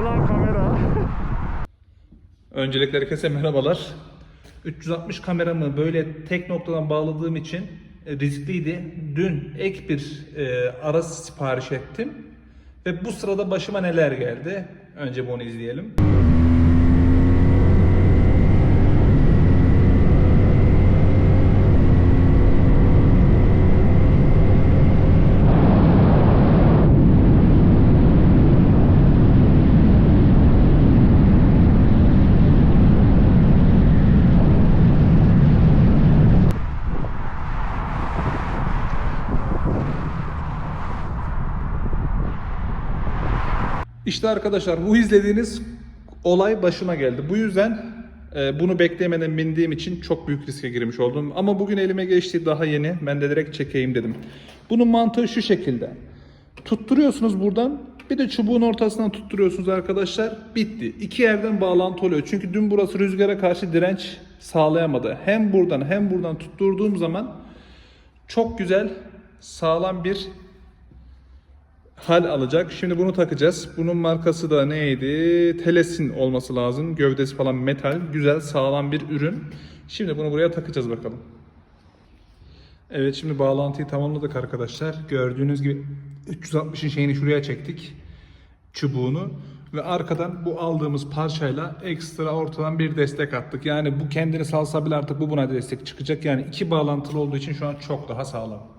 Ulan kamera. Öncelikle herkese merhabalar. 360 kameramı böyle tek noktadan bağladığım için e, riskliydi. Dün ek bir e, ara sipariş ettim. Ve bu sırada başıma neler geldi? Önce bunu izleyelim. İşte arkadaşlar bu izlediğiniz olay başıma geldi. Bu yüzden e, bunu beklemeden bindiğim için çok büyük riske girmiş oldum. Ama bugün elime geçti daha yeni. Ben de direkt çekeyim dedim. Bunun mantığı şu şekilde. Tutturuyorsunuz buradan. Bir de çubuğun ortasından tutturuyorsunuz arkadaşlar. Bitti. İki yerden bağlantı oluyor. Çünkü dün burası rüzgara karşı direnç sağlayamadı. Hem buradan hem buradan tutturduğum zaman çok güzel sağlam bir hal alacak. Şimdi bunu takacağız. Bunun markası da neydi? Telesin olması lazım. Gövdesi falan metal. Güzel sağlam bir ürün. Şimdi bunu buraya takacağız bakalım. Evet şimdi bağlantıyı tamamladık arkadaşlar. Gördüğünüz gibi 360'ın şeyini şuraya çektik. Çubuğunu. Ve arkadan bu aldığımız parçayla ekstra ortadan bir destek attık. Yani bu kendini salsa bile artık bu buna destek çıkacak. Yani iki bağlantılı olduğu için şu an çok daha sağlam.